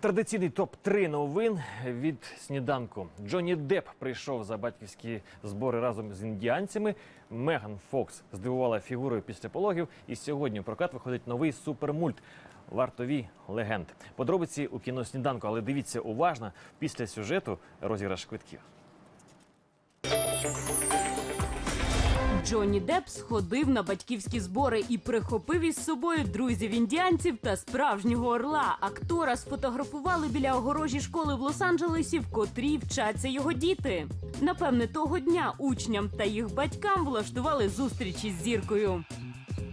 Традиційний топ 3 новин від сніданку. Джонні Депп прийшов за батьківські збори разом з індіанцями. Меган Фокс здивувала фігурою після пологів. І сьогодні в прокат виходить новий супермульт. Вартові легенд. Подробиці у кіно сніданку, але дивіться уважно після сюжету розіграш квитків. Джонні Депп сходив на батьківські збори і прихопив із собою друзів індіанців та справжнього орла. Актора сфотографували біля огорожі школи в Лос-Анджелесі, в котрій вчаться його діти. Напевне, того дня учням та їх батькам влаштували зустрічі з зіркою.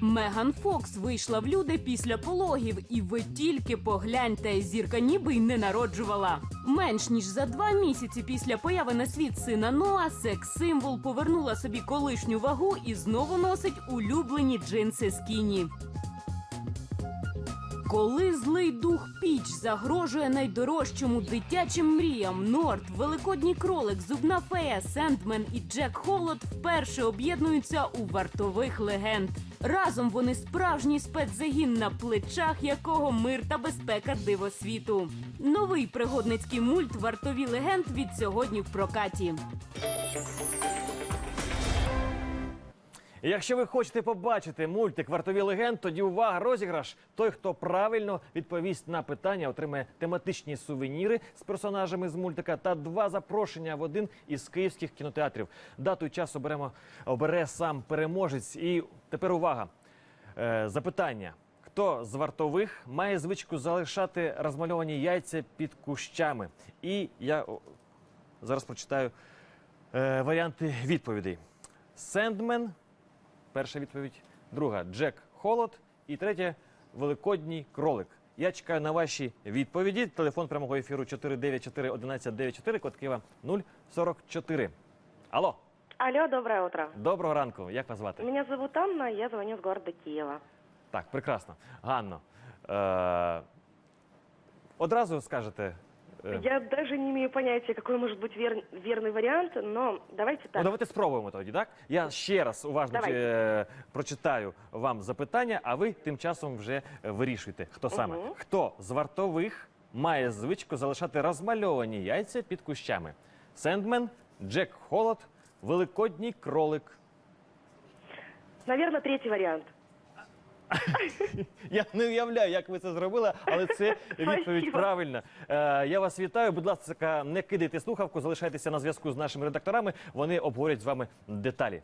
Меган Фокс вийшла в люди після пологів, і ви тільки погляньте, зірка ніби й не народжувала. Менш ніж за два місяці після появи на світ сина Ноа, секс-символ повернула собі колишню вагу і знову носить улюблені джинси скіні. Коли злий дух піч загрожує найдорожчому дитячим мріям, Норт, великодній кролик, зубна фея, Сендмен і Джек Холод вперше об'єднуються у вартових легенд. Разом вони справжній спецзагін, на плечах якого мир та безпека дивосвіту. Новий пригодницький мульт Вартові легенд від сьогодні в прокаті. Якщо ви хочете побачити мультик Вартові легенд, тоді увага, розіграш. Той, хто правильно відповість на питання, отримає тематичні сувеніри з персонажами з мультика та два запрошення в один із київських кінотеатрів. Дату і час оберемо обере сам переможець. І тепер увага. Е, запитання. Хто з вартових має звичку залишати розмальовані яйця під кущами? І я зараз прочитаю е, варіанти відповідей. Сендмен Перша відповідь. Друга Джек Холод. І третя Великодній кролик. Я чекаю на ваші відповіді. Телефон прямого ефіру 494 1194, код Києва 044. Алло, Алло, доброе утро. доброго ранку. Як вас звати? Меня зовут Анна, я звоню с города Киева. Так, прекрасно. Ганно. Е- одразу скажете. Е, Я даже не имею понятия, какой может быть вер- верный вариант, но давайте Ну, давайте спробуємо тоді, так? Я ще раз уважно Давайте. е, прочитаю вам запитання, а ви тим часом вже е, вирішуєте, хто саме. Мгм. Хто з вартових має звичку залишати розмальовані яйця під кущами? Сендмен, Джек Холод, Великодній кролик. Наверное, третий вариант. Я не уявляю, як ви це зробили, але це відповідь правильна. Е, я вас вітаю. Будь ласка, не кидайте слухавку, залишайтеся на зв'язку з нашими редакторами. Вони обговорять з вами деталі.